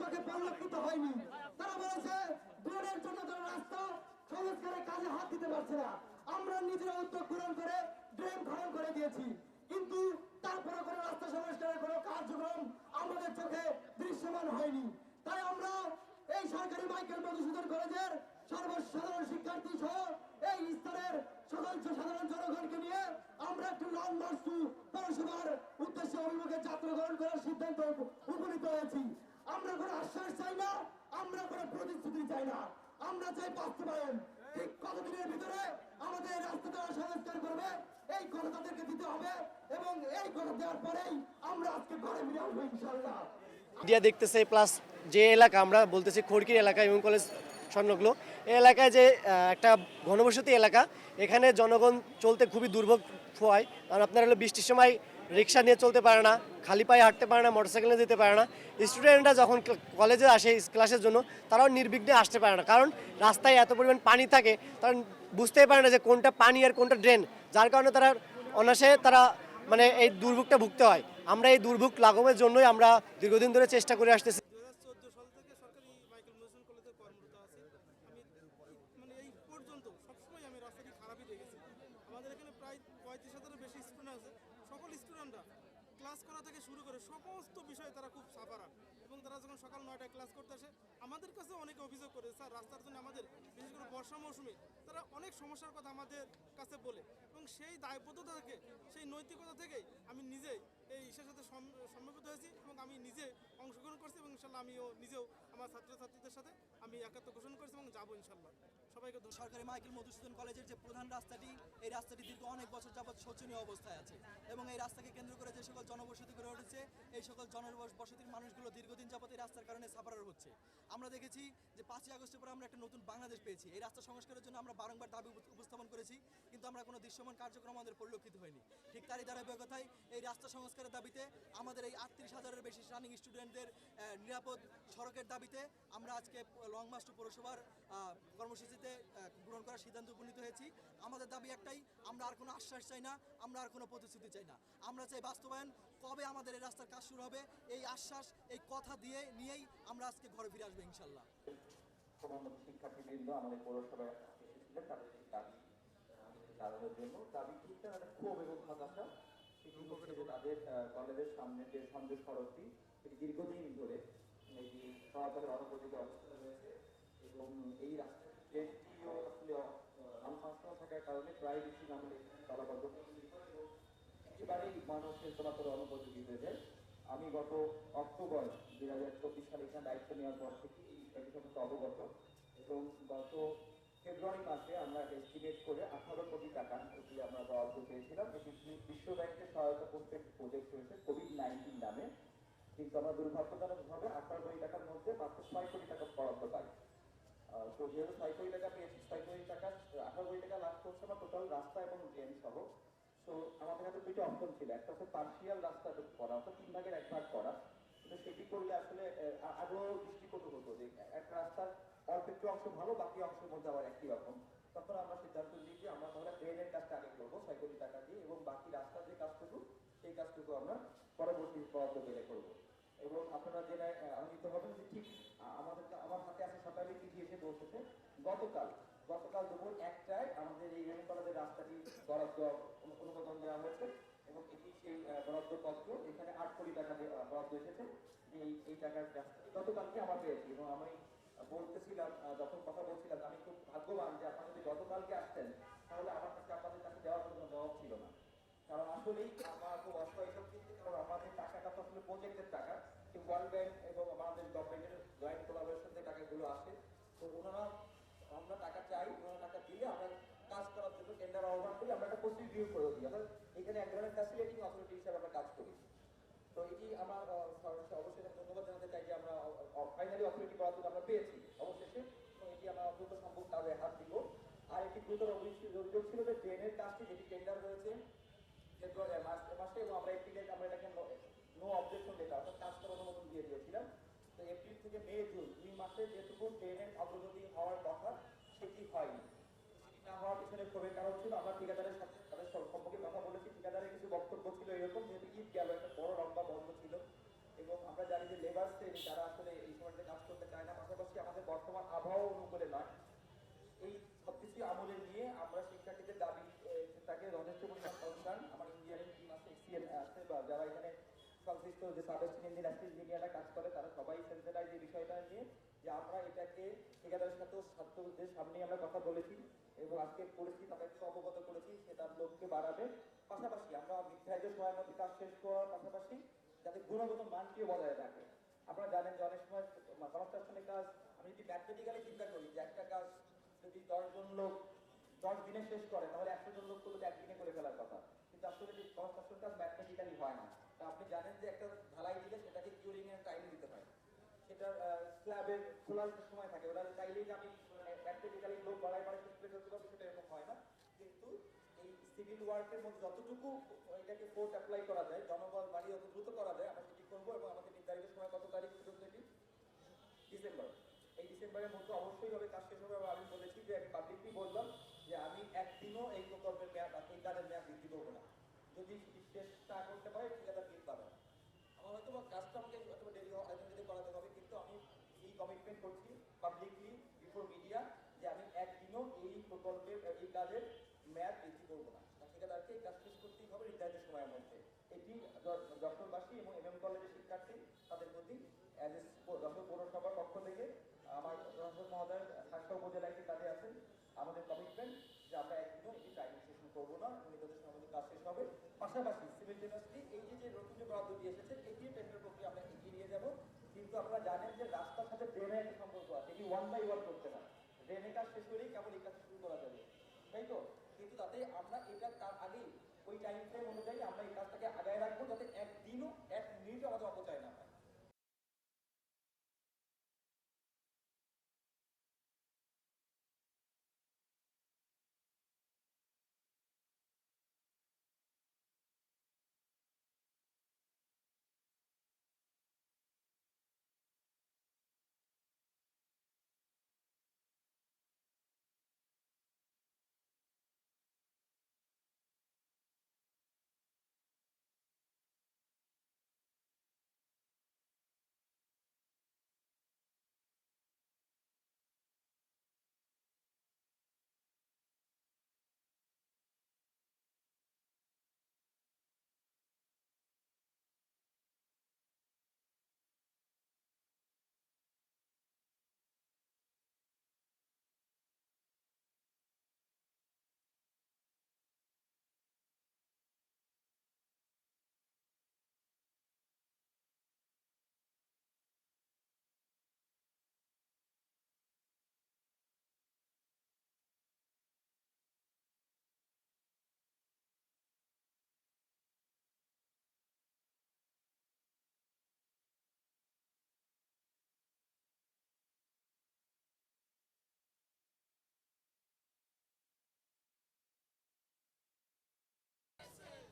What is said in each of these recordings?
চোখে পরিলক্ষিত হয়নি। তারা বলেছে, ড্রেনের জন্য তারা রাস্তা সংস্কারের কাজে হাত দিতে পারছে না, আমরা নিজেরা উদ্যোগ গ্রহণ করে ড্রেন খনন করে দিয়েছি। কিন্তু তারপরে কোনো রাস্তা সংস্কারের কোনো কার্যক্রম আমাদের চোখে দৃশ্যমান হয়নি। তাই আমরা এই সরকারি মাইকেল মধুসূদন কলেজের সর্বসাধারণ শিক্ষার্থী সহ এই স্তরের সকল সাধারণ জনগণকে নিয়ে আমরা একটু লং মার্চ টু পৌরসভার উদ্দেশ্যে অভিমুখে যাত্রা গ্রহণ করার সিদ্ধান্ত উপনীত হয়েছি। আমরা কোনো আশ্বাস চাই না, আমরা কোনো প্রতিশ্রুতি চাই না। আমরা চাই বাস্তবায়ন। ঠিক কতদিনের ভিতরে আমাদের এই রাস্তাটা সংস্কার করবে, এই কথা তাদেরকে দিতে হবে এবং এই কথা দেওয়ার পরেই আমরা আজকে ঘরে ফিরে আসব ইনশাল্লাহ মিডিয়া দেখতেছে প্লাস যে এলাকা, আমরা বলতেছি খড়কির এলাকা এবং কলেজ সংলগ্ন এই এলাকায় যে একটা ঘনবসতি এলাকা, এখানে জনগণ চলতে খুবই দুর্ভোগ হয়। কারণ আপনার হলো বৃষ্টির সময় রিক্সা নিয়ে চলতে পারে না, খালি পায়ে হাঁটতে পারে না, মোটরসাইকেলে যেতে পারে না। স্টুডেন্টরা যখন কলেজে আসে ক্লাসের জন্য, তারাও নির্বিঘ্নে আসতে পারে না। কারণ রাস্তায় এত পরিমাণ পানি থাকে, তারা বুঝতেই পারে না যে কোনটা পানি আর কোনটা ড্রেন। যার কারণে তারা অনাসে তারা মানে এই দুর্ভোগটা ভুগতে হয়। আমরা এই দুর্ভোগ লাঘবের জন্যই আমরা দীর্ঘদিন ধরে চেষ্টা করে আসতেছি দু হাজার চোদ্দ সাল থেকে সরকারি মাইকেল মধুসূদন কলেজে কর্মরত আছি আমি মানে এই পর্যন্ত সবসময় আমি রাস্তাটি খারাপই দেখেছি আমাদের এখানে প্রায় পঁয়ত্রিশ হাজারের বেশি স্টুডেন্ট আছে সকল স্টুডেন্টরা ক্লাস করা থেকে শুরু করে সমস্ত বিষয়ে তারা খুব সাফারান এবং তারা যখন সকাল নয়টায় ক্লাস করতে আসে, আমাদের কাছে অনেকে অভিযোগ করে, স্যার, রাস্তার জন্য আমাদের, বিশেষ করে বর্ষা মৌসুমে, তারা অনেক সমস্যার কথা আমাদের কাছে বলে। এবং সেই দায়বদ্ধতা থেকে, সেই নৈতিকতা থেকেই আমি নিজে এই ইসের সাথে সম- সম্মিলিত হয়েছি এবং আমি নিজে অংশগ্রহণ করছি এবং ইনশাল্লাহ আমিও নিজেও আমার ছাত্রছাত্রীদের সাথে আমি একাত্ম ঘোষণা করছি এবং যাব ইনশাল্লাহ। সবাইকে সরকারি মাইকেল মধুসূদন কলেজের যে প্রধান রাস্তাটি, এই রাস্তাটি দীর্ঘ অনেক বছর যাবৎ শোচনীয় অবস্থায় আছে এবং এই রাস্তাকে কেন্দ্র করে যে সকল জনবসতি গড়ে উঠেছে, এই সকল জনবসতির মানুষগুলো দীর্ঘদিন যাবৎ এই রাস্তার কারণে সাফারার হচ্ছে। আমরা দেখেছি যে পাঁচই আগস্টের পর আমরা একটা নতুন বাংলাদেশ পেয়েছি। এই রাস্তা সংস্কারের জন্য আমরা বারংবার দাবি উপস্থাপন করেছি, কিন্তু আমরা কোনো দৃশ্যমান কার্যক্রম আমাদের পরিলক্ষিত হয়নি। ঠিক তারই ধারাবাহিকতায় এই রাস্তা সংস্কারের দাবিতে আমাদের এই আটত্রিশ হাজারের বেশি রানিং স্টুডেন্টদের নিরাপদ সড়কের দাবিতে আমরা আজকে লং মাস্ট পৌরসভার কর্মসূচিতে আহ, গ্রহণ করার সিদ্ধান্ত উপনীত হয়েছি। আমাদের দাবি একটাই আমরা আর কোনো আশ্বাস চাই না আমরা আর কোনো প্রতিশ্রুতি চাই না। আমরা চাই বাস্তবায়ন কবে আমাদের এই রাস্তার কাজ শুরু হবে এই আশ্বাস এই কথা দিয়ে নিয়েই আমরা আজকে ঘরে ফিরে আসব ইনশাল্লাহ। শিক্ষার্থীবৃন্দ আমাদের পৌরসভায় এসেছিলেন তাদের দাবি। কারণের জন্য দাবি কিন্তু একটা ক্ষোভ এবং হতাশা। সেটি হচ্ছে যে তাদের কলেজের সামনে যে সংযোগ সড়কটি সেটি দীর্ঘদিন ধরে এই যে সরকারের অনুপযোগী অবস্থা রয়েছে এবং এই রাস্তাটিও আসলে আনফাস্টনা থাকার কারণে প্রায় বেশি আমাদের চলাচল একেবারেই মানুষের চলাচল অনুপযোগী হয়ে যায় আমি গত অক্টোবর দুই হাজার চব্বিশ সালে এখানে দায়িত্ব নেওয়ার পর থেকে এই সম্পর্কে অবগত। এবং গত ফেব্রুয়ারি মাসে আমরা এস্টিমেট করে আঠারো কোটি টাকা এটি আমরা বরাদ্দ পেয়েছিলাম। এটি বিশ্ব ব্যাংকের সহায়তা করতে প্রজেক্ট হয়েছে কোভিড নাইন্টিন নামে। কিন্তু আমরা দুর্ভাগ্যজনকভাবে আঠারো কোটি টাকার মধ্যে মাত্র ছয় কোটি টাকা বরাদ্দ পাই। তো যেহেতু ছয় কোটি টাকা পেয়েছি ছয় কোটি টাকা, আঠারো কোটি টাকা লাভ করছে আমরা টোটাল রাস্তা এবং ড্রেন সহ। তো আমাদের হাতে দুইটা অপশন ছিল, একটা হচ্ছে পার্সিয়াল রাস্তা করা, অর্থাৎ তিন ভাগের এক ভাগ করা। কিন্তু সেটি করলে আসলে আরও দৃষ্টিকটু হতো যে একটা রাস্তার অল্প একটু অংশ ভালো, বাকি অংশের মধ্যে আবার একই রকম। তখন আমরা সিদ্ধান্ত নিই যে আমরা তাহলে ড্রেনের কাজটা আগে করব, ছয় কোটি টাকা দিয়ে, এবং বাকি রাস্তার যে কাজটুকু, সেই কাজটুকু আমরা পরবর্তী পেলে করব। এবং আপনারা জেলায় আনন্দিত হবেন যে ঠিক আমাদের আমার হাতে আছে সকালে চিঠি এসে পৌঁছেছে। গতকাল গতকাল দুপুর একটায় আমাদের এই রেল কলেজের রাস্তাটি বরাদ্দ অনু- অনুমোদন দেওয়া হয়েছে এবং এটি সেই বরাদ্দ পত্র, এখানে আট কোটি টাকা বরাদ্দ এসেছে এই এই টাকার গতকালকে আমরা পেয়েছি এবং আমি বলতেছিলাম যখন কথা বলছিলাম, আমি খুব ভাগ্যবান যে আপনারা যদি গতকালকে আসতেন, তাহলে আমার কাছে আপনাদের কাছে দেওয়ার কোনো জবাব ছিল না। কারণ আসলেই আমার খুব অসহায় কিন্তু কারণ আমাদের টাকাটা তো আসলে প্রজেক্টের টাকা। ওয়ার্ল্ড ব্যাংক এবং আমাদের গভর্নমেন্টের জয়েন্ট কোলাবোরেশন থেকে টাকাগুলো আসে। তো ওনারা, আমরা টাকা চাই, ওনারা টাকা দিলে আমরা কাজ করার জন্য টেন্ডার আহ্বান করি আমরা একটা প্রসিডিউর করে দিই। অর্থাৎ এখানে এক ধরনের ফ্যাসিলিটিং অথরিটি হিসাবে আমরা কাজ করি। তো এটি আমার অবশ্যই ধন্যবাদ জানাতে চাই যে আমরা ফাইনালি অথরিটি বরাদ্দ আমরা পেয়েছি। অবশেষে তো এটি আমরা দ্রুত সম্ভব কাজে হাত দিব। আর একটি গুরুতর অভিযোগ ছিল যে ট্রেনের কাজটি যেটি টেন্ডার হয়েছে ফেব্রুয়ারি মাস মাসে এবং আমরা এপ্রিলে আমরা এটাকে নো অবজেকশন লেটার অর্থাৎ থেকে মে জুন দুই মাসে যেটুকু ট্রেনের অগ্রগতি হওয়ার কথা, সেটি হয়নি। না হওয়ার পিছনে ক্ষোভের কারণ ছিল, আমরা ঠিকাদারের সাথে তাদের সম্পর্কে কথা বলেছি। ঠিকাদারের কিছু বক্তব্য ছিল এরকম, যেহেতু ঈদ গেল, একটা বড় লম্বা বন্ধ ছিল। এবং আমরা জানি যে লেবার শ্রেণি তারা আসলে এই সময়টাতে কাজ করতে চায় না, পাশাপাশি আমাদের বর্তমান আবহাওয়া অনুকূলে নয়। এই সব কিছুই আমলের যে সাবেস্টিন ইঞ্জিনিয়ার ইঞ্জিনিয়াররা কাজ করে, তারা সবাই সেন্সিটাইজ এই বিষয়টা নিয়ে যে আমরা এটাকে ঠিকাদারের সাথেও ছাত্রদের সামনে আমরা কথা বলেছি এবং আজকে পরিস্থিতি তাদেরকে অবগত করেছি, সে তার লোককে বাড়াবে। পাশাপাশি আমরা নির্ধারিত সময়ের মধ্যে কাজ শেষ করার পাশাপাশি যাতে গুণগত মানটিও বজায় থাকে আপনারা জানেন যে অনেক সময় কনস্ট্রাকশনের কাজ, আমি যদি ম্যাথমেটিক্যালি চিন্তা করি যে একটা কাজ যদি দশজন লোক দশ দিনে শেষ করে, তাহলে একশো জন লোক তো একদিনে করে ফেলার কথা। কিন্তু আসলে কনস্ট্রাকশন কাজ ম্যাথমেটিক্যালি হয় না। আপনি জানেন যে একটা ঢালাই দিলে সেটাকে কিউরিং এর টাইম দিতে হয়। সেটা স্ল্যাবের খোলার সময় থাকে। ওরা চাইলেই আমি ম্যাথমেটিক্যালি লোক বাড়াই বাড়াই শেষ করে ফেলতে পারব সেটা এরকম হয় না। কিন্তু এই সিভিল ওয়ার্কের মধ্যে যতটুকু এটাকে কোর্ট অ্যাপ্লাই করা যায়, জনবল বাড়ি যত দ্রুত করা যায়, আমরা সেটি করব এবং আমাদের নির্ধারিত সময় কত তারিখ পর্যন্ত এটি ডিসেম্বর এই ডিসেম্বরের মধ্যে অবশ্যই হবে কাজ শেষ হবে আমি বলেছি যে আমি পাবলিকলি বললাম যে আমি একদিনও এই প্রকল্পের মেয়াদ এই কাজের মেয়াদ বৃদ্ধি করব না। যদি চেষ্টা করতে পারে, ঠিকাদার বিল পাবে না আমার হয়তো বা কাজটা আমাকে ডেলি হয়তো যদি করাতে হবে, কিন্তু আমি এই কমিটমেন্ট করছি পাবলিকলি বিফোর মিডিয়া যে আমি একদিনও এই প্রকল্পের এই কাজের মেয়াদ বৃদ্ধি করব না। ঠিকাদারকে এই কাজ শেষ করতেই হবে নির্ধারিত সময়ের মধ্যে। এটি যশোরবাসী এবং এম এম কলেজের শিক্ষার্থী তাদের প্রতি যশোর পৌরসভার পক্ষ থেকে আমার যশোর মহোদয় সাতটা উপজেলায় একটি কাজে আছেন। আমাদের কমিটমেন্ট যে আমরা একদিনও এটি টাইম সেশন করব না নির্ধারিত মধ্যে কাজ শেষ হবে। পাশাপাশি সিভিল ইন্ডাস্ট্রি এই যে যে নতুন যে বরাদ্দ দিয়ে এসেছে, এটিও টেন্ডার প্রক্রিয়া আমরা এগিয়ে নিয়ে যাব কিন্তু আপনারা জানেন যে রাস্তার সাথে ড্রেনের একটা সম্পর্ক আছে। এটি ওয়ান বাই ওয়ান করতে না ড্রেনের কাজ শেষ করেই কেবল এই কাজ শুরু করা যাবে। তাই তো? কিন্তু তাতে আমরা এটা তার আগেই ওই টাইম ফ্রেম অনুযায়ী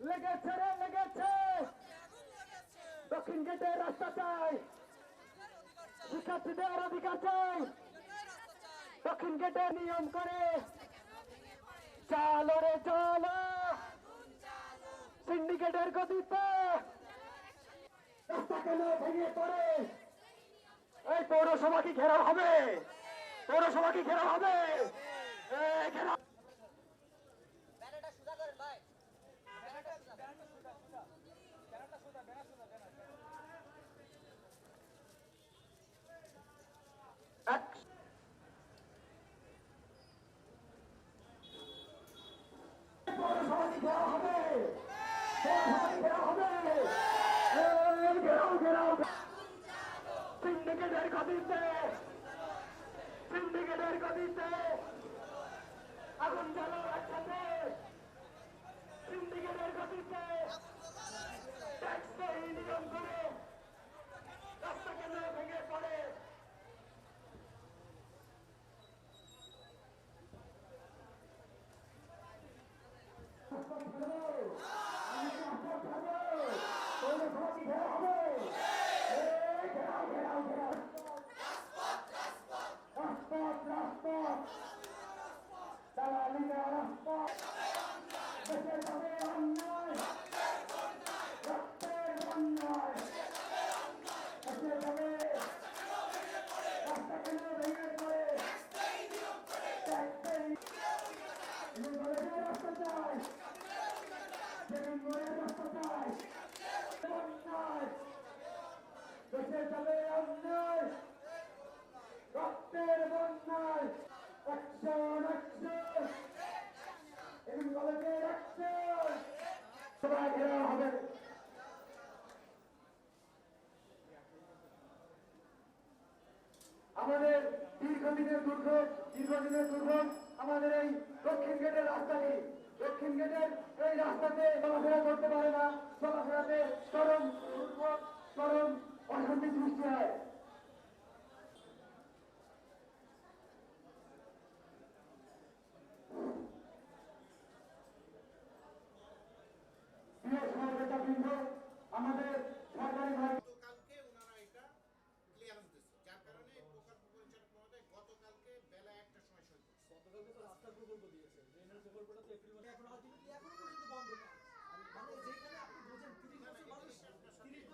লেগেছে রে, লেগেছে। দক্ষিণ গেটে রাস্তা চাই। শিক্ষার্থীদের অধিকার চাই। দক্ষিণ গেটে নিয়ম করে। চালো রে, চালো। সিন্ডিকেটের গতিতে। রাস্তা কেন ভেঙে পড়ে? এই পৌরসভা কি ঘেরাও হবে? পৌরসভা কি ঘেরাও হবে? ঘেরাও এক পৌরসভাটি ঘেরাও হবে পৌরসভাটি ঘেরাও হবে এই ঘেরাও ঘেরাও সিন্ডিকেটের গতিতে সিন্ডিকেটের গতিতে আগুন জ্বালো একসাথে সিন্ডিকেটের গতিতে ট্যাক্স নিয়ম করে রাস্তা কেন ভেঙে পড়ে অন্যায় রক্তের বন্যায় যাবে অন্যায় আমাদের দীর্ঘদিনের দুর্ভোগ দীর্ঘদিনের দুর্ভোগ আমাদের এই দক্ষিণ গেটের রাস্তাটি। দক্ষিণ গেটের এই রাস্তাতে চলাফেরা করতে পারে না। চলাফেরাতে চরম দুর্ভোগ চরম অশান্তি সৃষ্টি হয় প্রিয় সহযোগিতা বৃন্দ আমাদের সরকারি ভাই গতকালকে ওনারা এটা ক্লিয়ারেন্স দিচ্ছে যার কারণে এই প্রকল্প পরিচালক মহোদয় গতকালকে বেলা একটার সময় সই করছে গতকালকে তো রাস্তার প্রকল্প দিয়েছে ড্রেনের প্রকল্পটা তো এপ্রিল মাসে এখন আলটিমেটলি এখনও পর্যন্ত বন্ধ মানে যেখানে আপনি বোঝেন তিরিশ বছর মানুষ তিরিশ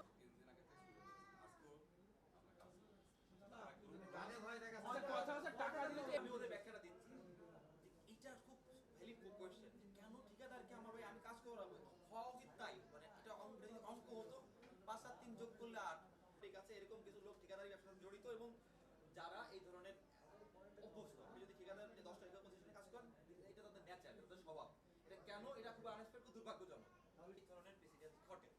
এটা খুব ভ্যালিড কোয়েশ্চেন কেন ঠিকাদারকে আমার ভাই আমি কাজ করাবো? হওয়া উচিত তাই। মানে এটা অঙ্ক হতো। পাঁচ সাত তিন যোগ করলে আট। ঠিক আছে এরকম কিছু লোক ঠিকাদারি ব্যবসার জড়িত এবং যারা এই ধরনের অভ্যস্ত আপনি যদি ঠিকাদার নিয়ে দশটা এগারো পজিশনে কাজ করেন এটা তাদের ন্যাচার তাদের স্বভাব এটা কেন এটা খুব আনএক্সপেক্টেড দুর্ভাগ্যজনক তাহলে এই ধরনের প্রেসিডেন্ট ঘটে এই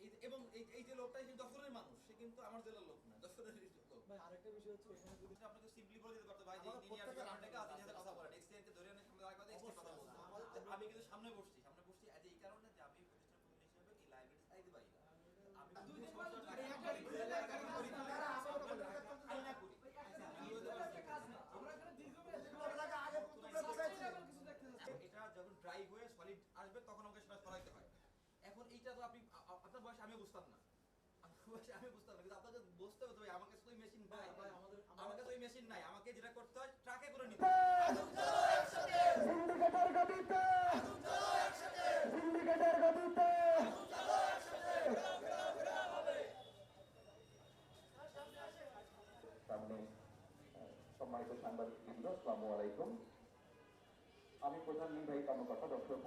যে- এবং এই যে লোকটা কিন্তু যশোরের মানুষ সে কিন্তু আমার জেলার লোক না যশোরের লোক। ভাই আরেকটা বিষয় হচ্ছে এখানে যদি আপনাকে সিম্পলি বলে দিতে পারতো ভাই যে ইঞ্জিনিয়ার ডিপার্টমেন্টে আছে। সাথে কথা বলেন। ধরে আনে সামনে কথা এক্সচেঞ্জ কথা বলতো আমি কিন্তু সামনে বসছি সামনে বসছি আজ এই কারণে যে আমি প্রতিষ্ঠান প্রতিনিধি হিসেবে এই লাইব্রেরি চাইতে পারি না। আমি দুই করি। এটা যখন ড্রাই হয়ে সলিড আসবে তখন আমাকে সেটা সরাইতে হয়। এখন এইটা তো আপনি বয়সে আমি বুঝতাম না। আমি বুঝতাম না কিন্তু আপনাকে বুঝতে ভাই আমার কাছে তো মেশিন নাই ভাই, আমাদের- আমার কাছে ওই মেশিন নাই আমাকে যেটা করতে হয় ট্রাকে করে নিতে। সিন্ডিকেটের গতিতে! সিন্ডিকেটের গতিতে! সামনে সম্মানিত সাংবাদিক বৃন্দ আসসালামু আলাইকুম। আমি প্রধান নির্বাহী কর্মকর্তা ডক্টর